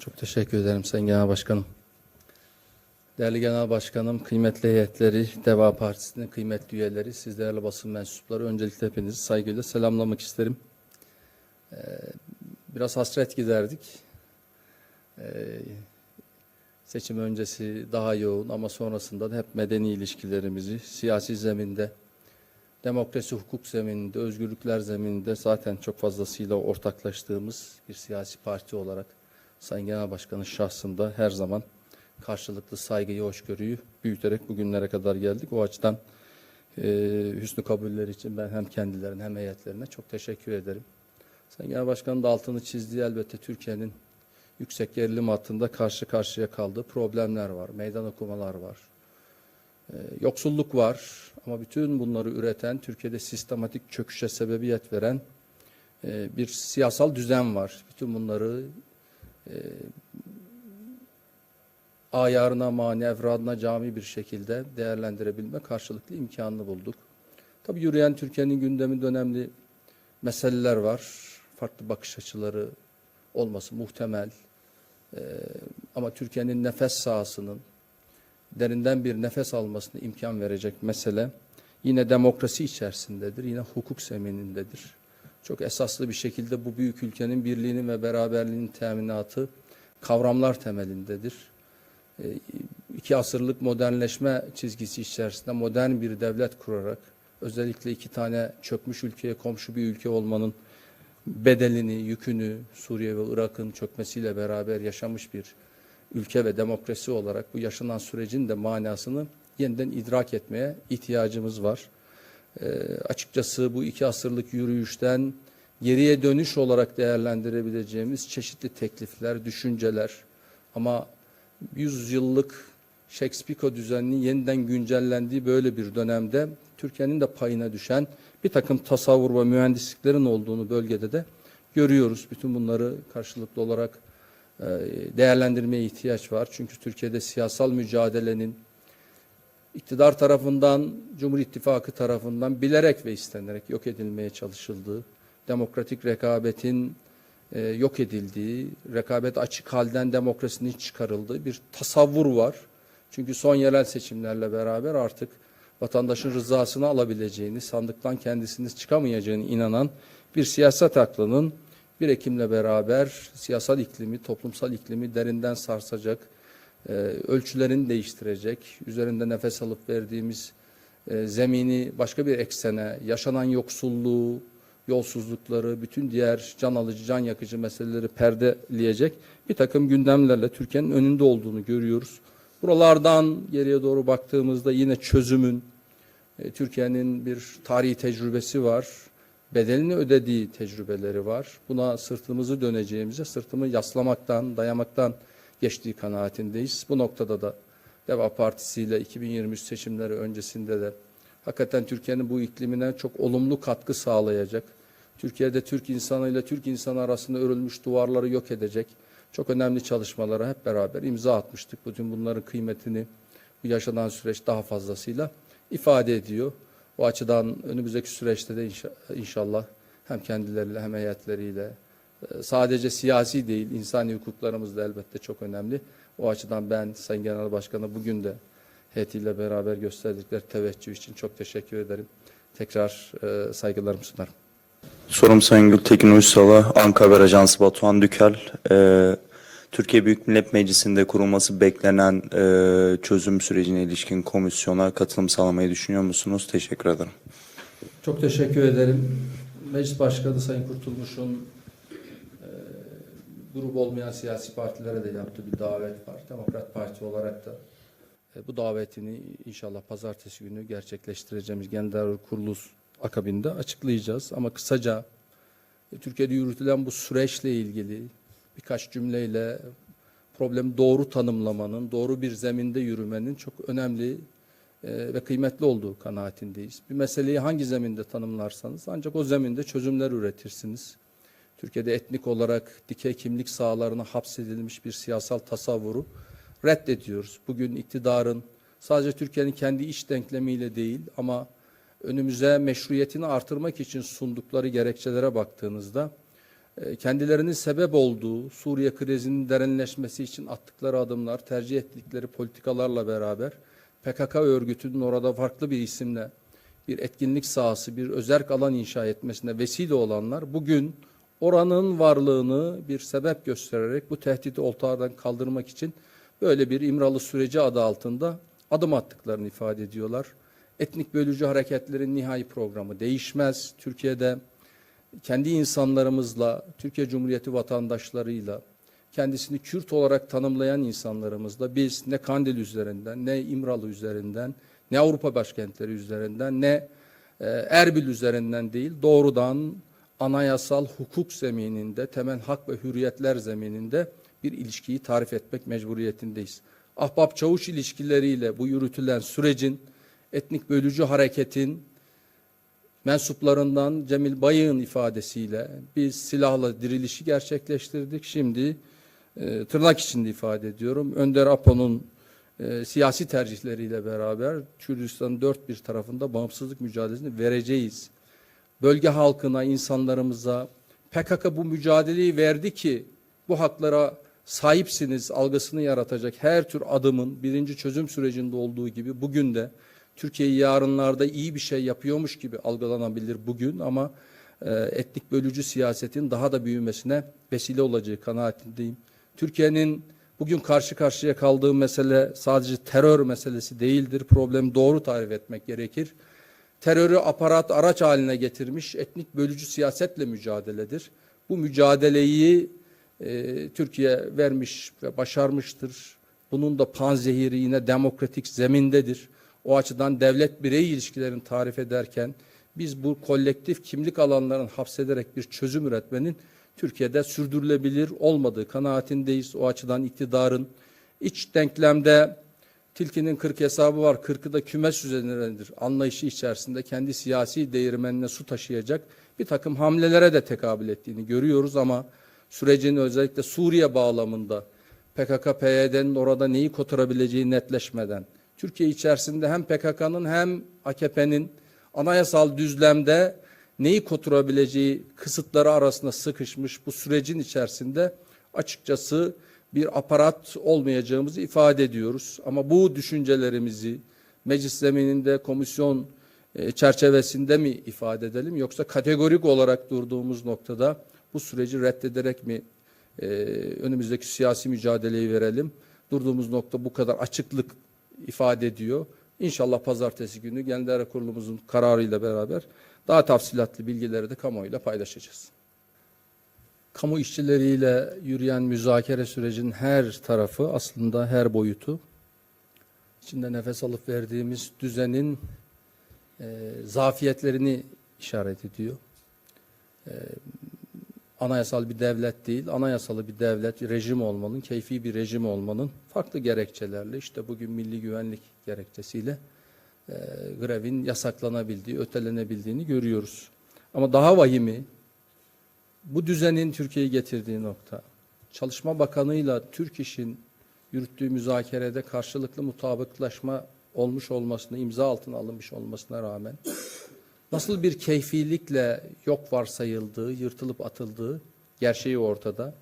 Çok teşekkür ederim Sayın Genel Başkanım. Değerli Genel Başkanım, kıymetli heyetleri, Deva Partisi'nin kıymetli üyeleri, siz değerli basın mensupları, öncelikle hepinizi saygıyla selamlamak isterim. Ee, biraz hasret giderdik. Ee, seçim öncesi daha yoğun ama sonrasında da hep medeni ilişkilerimizi siyasi zeminde, demokrasi hukuk zemininde, özgürlükler zemininde zaten çok fazlasıyla ortaklaştığımız bir siyasi parti olarak Sayın Genel Başkan'ın şahsında her zaman karşılıklı saygıyı, hoşgörüyü büyüterek bugünlere kadar geldik. O açıdan e, hüsnü kabulleri için ben hem kendilerine hem heyetlerine çok teşekkür ederim. Sayın Genel Başkan'ın da altını çizdiği elbette Türkiye'nin yüksek gerilim hattında karşı karşıya kaldığı problemler var, meydan okumalar var, e, yoksulluk var ama bütün bunları üreten, Türkiye'de sistematik çöküşe sebebiyet veren e, bir siyasal düzen var. Bütün bunları e, ayarına, mani, evradına cami bir şekilde değerlendirebilme karşılıklı imkanını bulduk. Tabii yürüyen Türkiye'nin gündeminde önemli meseleler var. Farklı bakış açıları olması muhtemel. Ee, ama Türkiye'nin nefes sahasının derinden bir nefes almasına imkan verecek mesele yine demokrasi içerisindedir, yine hukuk zeminindedir. Çok esaslı bir şekilde bu büyük ülkenin birliğinin ve beraberliğinin teminatı kavramlar temelindedir. Ee, iki asırlık modernleşme çizgisi içerisinde modern bir devlet kurarak özellikle iki tane çökmüş ülkeye komşu bir ülke olmanın bedelini, yükünü Suriye ve Irak'ın çökmesiyle beraber yaşamış bir ülke ve demokrasi olarak bu yaşanan sürecin de manasını yeniden idrak etmeye ihtiyacımız var. Ee, açıkçası bu iki asırlık yürüyüşten geriye dönüş olarak değerlendirebileceğimiz çeşitli teklifler, düşünceler ama 100 yıllık Shakespeare düzeninin yeniden güncellendiği böyle bir dönemde Türkiye'nin de payına düşen bir takım tasavvur ve mühendisliklerin olduğunu bölgede de görüyoruz. Bütün bunları karşılıklı olarak e, değerlendirmeye ihtiyaç var. Çünkü Türkiye'de siyasal mücadelenin iktidar tarafından, Cumhur İttifakı tarafından bilerek ve istenerek yok edilmeye çalışıldığı, demokratik rekabetin e, yok edildiği, rekabet açık halden demokrasinin çıkarıldığı bir tasavvur var. Çünkü son yerel seçimlerle beraber artık vatandaşın rızasını alabileceğini, sandıktan kendisini çıkamayacağını inanan bir siyaset aklının bir Ekim'le beraber siyasal iklimi, toplumsal iklimi derinden sarsacak, e, ölçülerini değiştirecek, üzerinde nefes alıp verdiğimiz e, zemini başka bir eksene, yaşanan yoksulluğu, yolsuzlukları, bütün diğer can alıcı, can yakıcı meseleleri perdeleyecek bir takım gündemlerle Türkiye'nin önünde olduğunu görüyoruz. Buralardan geriye doğru baktığımızda yine çözümün, e, Türkiye'nin bir tarihi tecrübesi var. Bedelini ödediği tecrübeleri var. Buna sırtımızı döneceğimize, sırtımı yaslamaktan, dayamaktan geçtiği kanaatindeyiz. Bu noktada da Deva Partisi ile 2023 seçimleri öncesinde de hakikaten Türkiye'nin bu iklimine çok olumlu katkı sağlayacak. Türkiye'de Türk insanıyla Türk insanı arasında örülmüş duvarları yok edecek çok önemli çalışmalara hep beraber imza atmıştık. Bütün bunların kıymetini bu yaşanan süreç daha fazlasıyla ifade ediyor. Bu açıdan önümüzdeki süreçte de inşa- inşallah hem kendileriyle hem heyetleriyle sadece siyasi değil insani hukuklarımız da elbette çok önemli. O açıdan ben Sayın Genel Başkan'a bugün de heyetiyle beraber gösterdikleri teveccüh için çok teşekkür ederim. Tekrar e, saygılarımı sunarım. Sorum Sayın Gültekin Uysal'a, Ankara Haber Ajansı Batuhan Dükel. Ee, Türkiye Büyük Millet Meclisi'nde kurulması beklenen e, çözüm sürecine ilişkin komisyona katılım sağlamayı düşünüyor musunuz? Teşekkür ederim. Çok teşekkür ederim. Meclis Başkanı Sayın Kurtulmuş'un e, grup olmayan siyasi partilere de yaptığı bir davet var. Demokrat Parti olarak da e, bu davetini inşallah pazartesi günü gerçekleştireceğimiz Genel Kurulu akabinde açıklayacağız. Ama kısaca e, Türkiye'de yürütülen bu süreçle ilgili birkaç cümleyle problemi doğru tanımlamanın, doğru bir zeminde yürümenin çok önemli e, ve kıymetli olduğu kanaatindeyiz. Bir meseleyi hangi zeminde tanımlarsanız ancak o zeminde çözümler üretirsiniz. Türkiye'de etnik olarak dikey kimlik sahalarına hapsedilmiş bir siyasal tasavvuru reddediyoruz. Bugün iktidarın sadece Türkiye'nin kendi iç denklemiyle değil ama önümüze meşruiyetini artırmak için sundukları gerekçelere baktığınızda e, kendilerinin sebep olduğu Suriye krizinin derinleşmesi için attıkları adımlar, tercih ettikleri politikalarla beraber PKK örgütünün orada farklı bir isimle bir etkinlik sahası, bir özerk alan inşa etmesine vesile olanlar bugün oranın varlığını bir sebep göstererek bu tehdidi ortadan kaldırmak için böyle bir İmralı süreci adı altında adım attıklarını ifade ediyorlar. Etnik bölücü hareketlerin nihai programı değişmez. Türkiye'de kendi insanlarımızla, Türkiye Cumhuriyeti vatandaşlarıyla, kendisini Kürt olarak tanımlayan insanlarımızla biz ne Kandil üzerinden, ne İmralı üzerinden, ne Avrupa başkentleri üzerinden, ne e, Erbil üzerinden değil, doğrudan anayasal hukuk zemininde, temel hak ve hürriyetler zemininde bir ilişkiyi tarif etmek mecburiyetindeyiz. Ahbap çavuş ilişkileriyle bu yürütülen sürecin, etnik bölücü hareketin, mensuplarından Cemil Bayık'ın ifadesiyle biz silahla dirilişi gerçekleştirdik. Şimdi e, tırnak içinde ifade ediyorum. Önder Apo'nun e, siyasi tercihleriyle beraber Kürdistan'ın dört bir tarafında bağımsızlık mücadelesini vereceğiz. Bölge halkına, insanlarımıza PKK bu mücadeleyi verdi ki bu haklara sahipsiniz algısını yaratacak her tür adımın birinci çözüm sürecinde olduğu gibi bugün de Türkiye'yi yarınlarda iyi bir şey yapıyormuş gibi algılanabilir bugün ama e, etnik bölücü siyasetin daha da büyümesine vesile olacağı kanaatindeyim. Türkiye'nin bugün karşı karşıya kaldığı mesele sadece terör meselesi değildir. Problemi doğru tarif etmek gerekir. Terörü aparat araç haline getirmiş etnik bölücü siyasetle mücadeledir. Bu mücadeleyi e, Türkiye vermiş ve başarmıştır. Bunun da panzehiri yine demokratik zemindedir. O açıdan devlet birey ilişkilerini tarif ederken biz bu kolektif kimlik alanlarını hapsederek bir çözüm üretmenin Türkiye'de sürdürülebilir olmadığı kanaatindeyiz. O açıdan iktidarın iç denklemde tilkinin 40 hesabı var, 40'ı da kümes üzerindedir. Anlayışı içerisinde kendi siyasi değirmenine su taşıyacak bir takım hamlelere de tekabül ettiğini görüyoruz ama sürecin özellikle Suriye bağlamında PKK-PYD'nin orada neyi kotarabileceği netleşmeden Türkiye içerisinde hem PKK'nın hem AKP'nin anayasal düzlemde neyi koturabileceği kısıtları arasında sıkışmış bu sürecin içerisinde açıkçası bir aparat olmayacağımızı ifade ediyoruz. Ama bu düşüncelerimizi meclis zemininde komisyon e, çerçevesinde mi ifade edelim yoksa kategorik olarak durduğumuz noktada bu süreci reddederek mi e, önümüzdeki siyasi mücadeleyi verelim? Durduğumuz nokta bu kadar açıklık ifade ediyor. İnşallah pazartesi günü Genel Kurulumuzun kararıyla beraber daha tafsilatlı bilgileri de kamuoyuyla paylaşacağız. Kamu işçileriyle yürüyen müzakere sürecinin her tarafı aslında her boyutu içinde nefes alıp verdiğimiz düzenin e, zafiyetlerini işaret ediyor. E, anayasal bir devlet değil, anayasalı bir devlet, bir rejim olmanın, keyfi bir rejim olmanın farklı gerekçelerle işte bugün milli güvenlik gerekçesiyle e, grevin yasaklanabildiği, ötelenebildiğini görüyoruz. Ama daha vahimi bu düzenin Türkiye'yi getirdiği nokta. Çalışma Bakanı'yla Türk İş'in yürüttüğü müzakerede karşılıklı mutabıklaşma olmuş olmasına, imza altına alınmış olmasına rağmen nasıl bir keyfilikle yok varsayıldığı, yırtılıp atıldığı gerçeği ortada.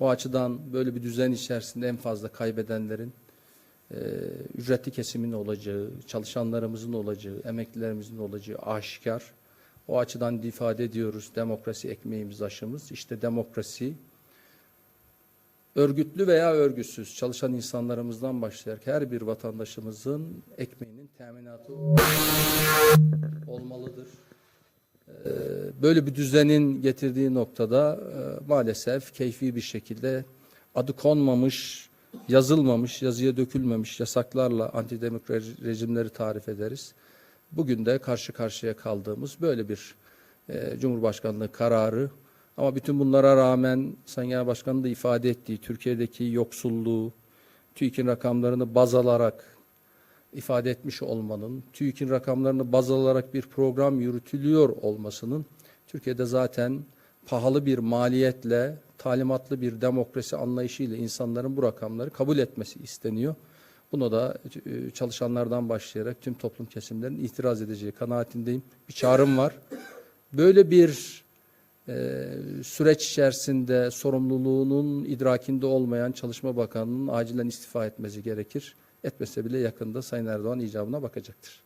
O açıdan böyle bir düzen içerisinde en fazla kaybedenlerin e, ücretli kesimin olacağı, çalışanlarımızın olacağı, emeklilerimizin olacağı aşikar. O açıdan ifade ediyoruz demokrasi ekmeğimiz aşımız. İşte demokrasi örgütlü veya örgütsüz çalışan insanlarımızdan başlayarak her bir vatandaşımızın ekmeğinin teminatı olmalıdır. Ee, Böyle bir düzenin getirdiği noktada e, maalesef keyfi bir şekilde adı konmamış, yazılmamış, yazıya dökülmemiş yasaklarla antidemokratik rejimleri tarif ederiz. Bugün de karşı karşıya kaldığımız böyle bir e, Cumhurbaşkanlığı kararı ama bütün bunlara rağmen Sayın Genel Başkan'ın da ifade ettiği Türkiye'deki yoksulluğu, TÜİK'in rakamlarını baz alarak ifade etmiş olmanın, TÜİK'in rakamlarını baz alarak bir program yürütülüyor olmasının Türkiye'de zaten pahalı bir maliyetle, talimatlı bir demokrasi anlayışıyla insanların bu rakamları kabul etmesi isteniyor. Buna da e, çalışanlardan başlayarak tüm toplum kesimlerinin itiraz edeceği kanaatindeyim. Bir çağrım var. Böyle bir Ee, süreç içerisinde sorumluluğunun idrakinde olmayan Çalışma Bakanı'nın acilen istifa etmesi gerekir. Etmese bile yakında Sayın Erdoğan icabına bakacaktır.